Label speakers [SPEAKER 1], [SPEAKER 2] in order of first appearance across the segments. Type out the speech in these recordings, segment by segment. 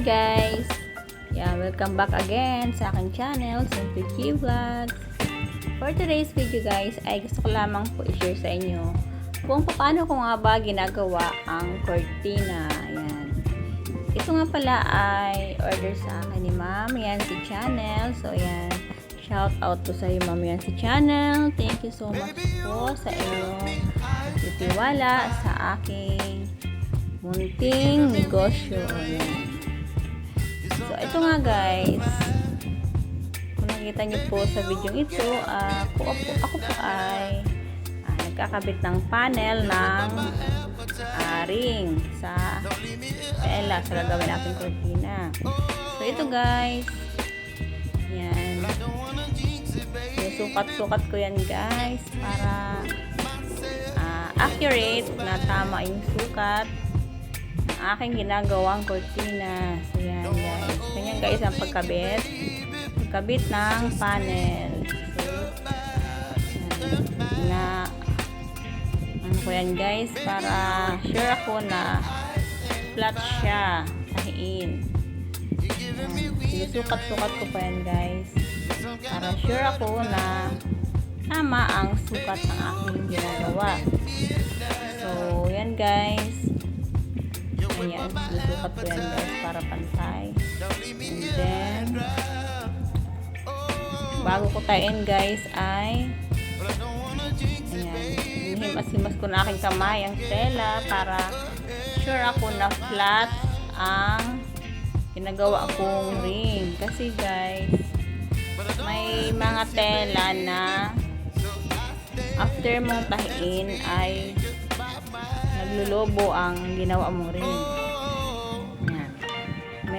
[SPEAKER 1] guys! Yeah, welcome back again sa aking channel, Simply G Vlogs. For today's video guys, ay gusto ko lamang po i-share sa inyo kung paano ko nga ba ginagawa ang cortina. Ayan. Ito nga pala ay order sa akin ni ma'am. Yan si channel. So, yan. Shout out po sa iyo ma'am yan si channel. Thank you so much po sa inyong titiwala sa aking munting negosyo. Ayan. Ito nga guys. Kung nakita niyo po sa video ito, ako, po, ako po ay ah, nagkakabit ng panel ng ah, ring sa tela sa gagawin natin cortina. So, ito guys. Yan. Sukat-sukat ko yan guys para ah, accurate na tama yung sukat ng aking ginagawang cortina. So, yan guys. Ganyan guys ang pagkabit. Pagkabit ng panel. Yan. na ano ko yan guys para sure ako na flat siya tahiin. Sinusukat-sukat ko pa yan guys para sure ako na tama ang sukat ng aking ginagawa. So, yan guys. Ayan, sinusukat ko yan guys para pantay. And then, bago ko tayin guys ay ayan, himas-himas ko na aking kamay ang tela para sure ako na flat ang ginagawa kong ring. Kasi guys, may mga tela na after mong tahiin ay naglulubo ang ginawa mong ring.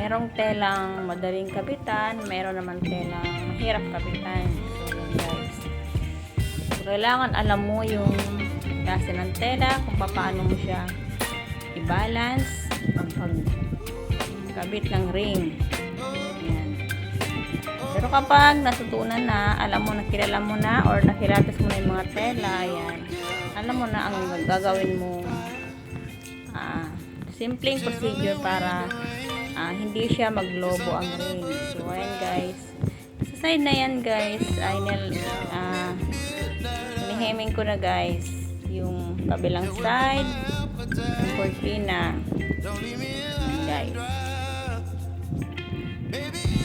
[SPEAKER 1] Merong telang madaling kapitan, meron naman telang mahirap kapitan. So, guys. Kailangan alam mo yung klase ng tela, kung paano mo siya i-balance ang pagkabit ng ring. Yan. Pero kapag natutunan na, alam mo, nakilala mo na, or nakilatas mo na yung mga tela, yan, alam mo na ang gagawin mo ah, simpleng procedure para ah, hindi siya maglobo ang ring. So, ayan guys. Sa side na yan guys, ay nil, ah, niheming ko na guys yung kabilang side ng cortina. Ayan, guys.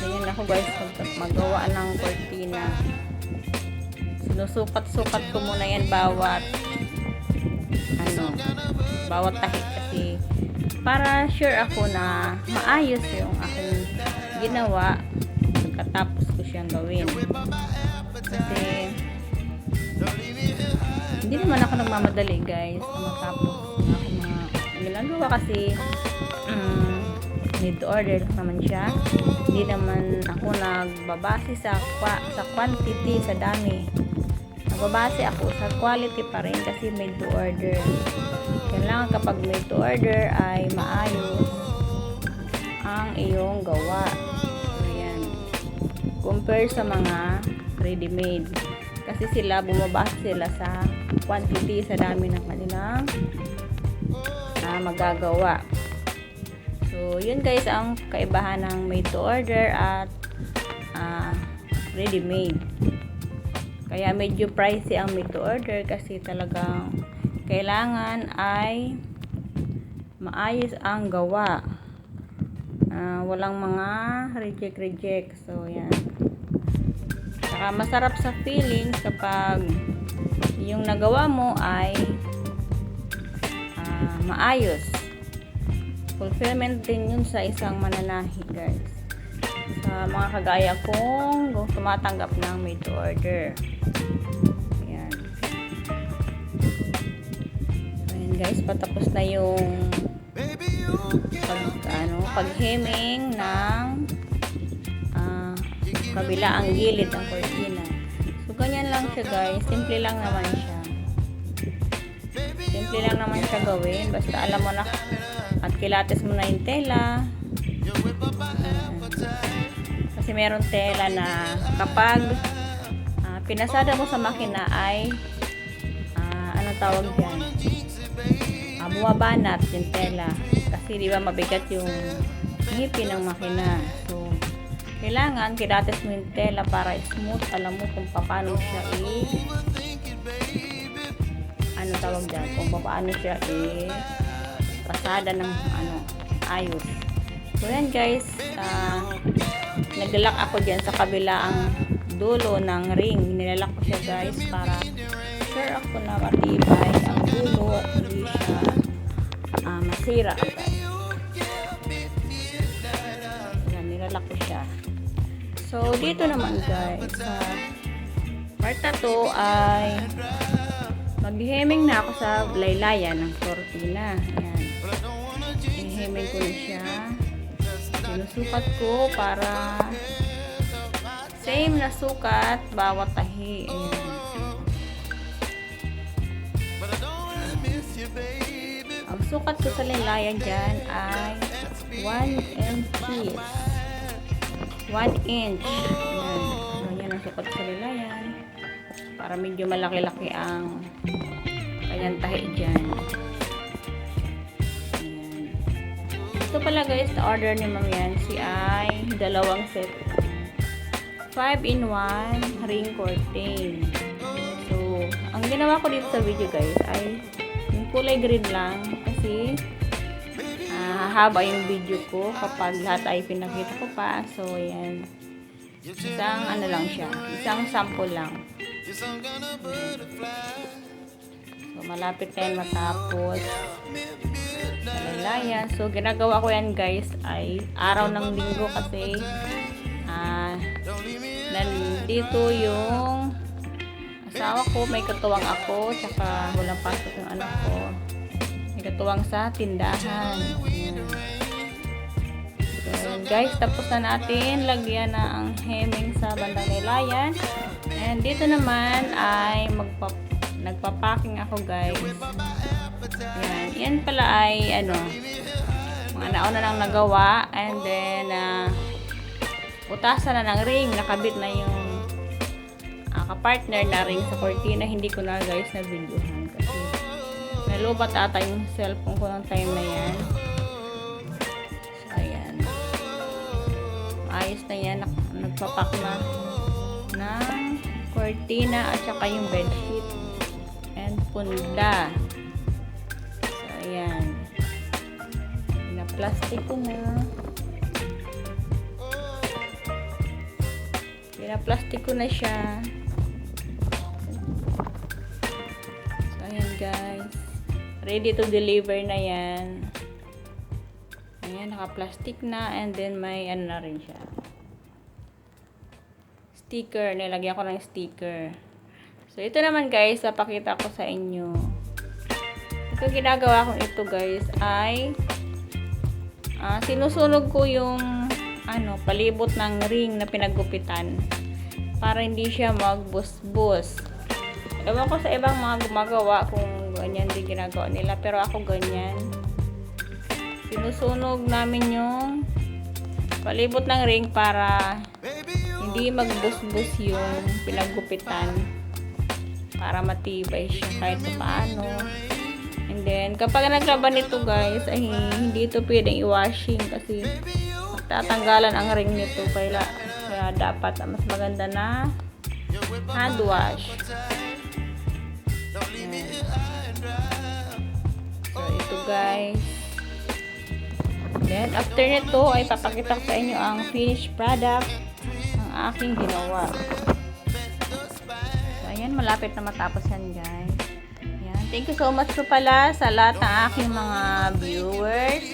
[SPEAKER 1] Ganyan ako guys mag- magawa ng cortina. Sinusukat-sukat ko muna yan bawat ano, bawat tahi kasi para sure ako na maayos yung aking ginawa pagkatapos ko siyang gawin. Kasi hindi naman ako nagmamadali guys na matapos ako mga ginagawa kasi um, need to order naman siya. Hindi naman ako nagbabase sa kwa, sa quantity sa dami. Nagbabase ako sa quality pa rin kasi made to order kailangan kapag made to order ay maayos ang iyong gawa. Ayan. Compare sa mga ready made kasi sila bumabase sila sa quantity sa dami ng kanilang uh, magagawa. So, yun guys ang kaibahan ng made to order at uh, ready made. Kaya medyo pricey ang made to order kasi talagang kailangan ay maayos ang gawa. Uh, walang mga reject-reject. So, yan. Saka masarap sa feeling kapag yung nagawa mo ay uh, maayos fulfillment din yun sa isang mananahi guys sa mga kagaya kong tumatanggap ng made to order guys. Patapos na yung pag, ano, pagheming ng uh, kabila ang gilid ng cortina. So ganyan lang siya guys. Simple lang naman siya. Simple lang naman siya gawin. Basta alam mo na at kilates mo na yung tela. Ayan. kasi meron tela na kapag uh, pinasada mo sa makina ay uh, ano tawag dyan uh, bumabanat yung tela kasi di ba mabigat yung ngipin ng makina. So, kailangan kidates mo yung tela para smooth. Alam mo kung paano siya i... Ano tawag dyan? Kung paano siya i... Pasada ng ano, ayos. So, yan guys. ah naglalak ako dyan sa kabilaang dulo ng ring. Nilalak ko siya guys para sure ako na matibay ang dulo at hindi siya ah, masira. Yan, nilalak siya. So, dito naman guys, sa part na to ay maghiheming na ako sa laylayan ng cortina. Ayan. Iheming ko na siya. Sinusukat ko para same na sukat bawat tahi. Ayan. Sukat ko sa laylayan dyan ay 1 inch. 1 inch. Ayan. Ganyan ang sukat sa laylayan. Para medyo malaki-laki ang kanyang tahi dyan. Ito pala guys, na order ni Ma'am Yancy ay dalawang set. 5 in 1 ring curtain. So, ang ginawa ko dito sa video guys ay yung kulay green lang kasi ah, haba yung video ko kapag lahat ay pinakita ko pa. So, ayan. Isang ano lang siya. Isang sample lang. So, malapit na yan matapos. Malalayan. So, ginagawa ko yan guys ay araw ng linggo kasi ah, nandito yung asawa ko, may katuwang ako, tsaka walang pasok yung anak ko. Katuwang sa tindahan. Ayan. Guys, tapos na natin lagyan na ang hemming sa bandang nilayan. And dito naman ay magpa nagpa-packing ako, guys. Yan. Yan pala ay ano mga nauna nang nagawa and then uh, utasan na ng ring, nakabit na yung uh, kapartner na ring sa cortina. Hindi ko na guys na videohan kasi nalubat ata yung cellphone ko ng time na yan. So, ayan. Ayos na yan. Nagpapak na ng cortina at saka yung bedsheet and punda. So, ayan. Pina-plastic ko na. Pina-plastic ko na siya. Ready to deliver na yan. Ayan, naka-plastic na and then may ano na rin siya. Sticker. Nilagyan ko ng sticker. So, ito naman guys, papakita ko sa inyo. Ito ginagawa kong ito guys ay ah, sinusunog ko yung ano, palibot ng ring na pinaggupitan para hindi siya magbus-bus. Ewan ko sa ibang mga gumagawa kung ganyan din ginagawa nila pero ako ganyan. Sinusunog namin yung palibot ng ring para hindi magbus-bus yung pinaggupitan para matibay siya kahit pa paano. And then, kapag naglaban ito guys, ay hindi ito pwedeng i-washing kasi tatanggalan ang ring nito kaya, kaya dapat mas maganda na hand wash. So, ito guys. Then, after nito ay papakita ko sa inyo ang finished product ng aking ginawa. So, ayan, malapit na matapos yan, guys. Ayan, thank you so much po pala sa lahat ng aking mga viewers,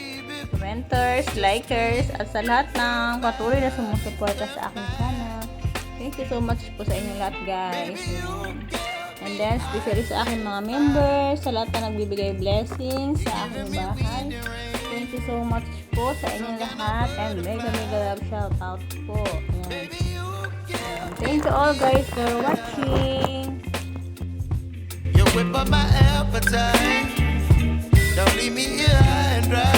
[SPEAKER 1] commenters, likers, at sa lahat ng patuloy na sumusuporta sa aking channel. Thank you so much po sa inyo lahat, guys. Ayan. And then, especially sa aking mga members, sa lahat na nagbibigay blessings sa aking bahay. Thank you so much po sa inyong lahat and mega mega love shout out po. Ayan. Ayan. Thank you all guys for watching.
[SPEAKER 2] You whip up my appetite. Don't leave me here and dry.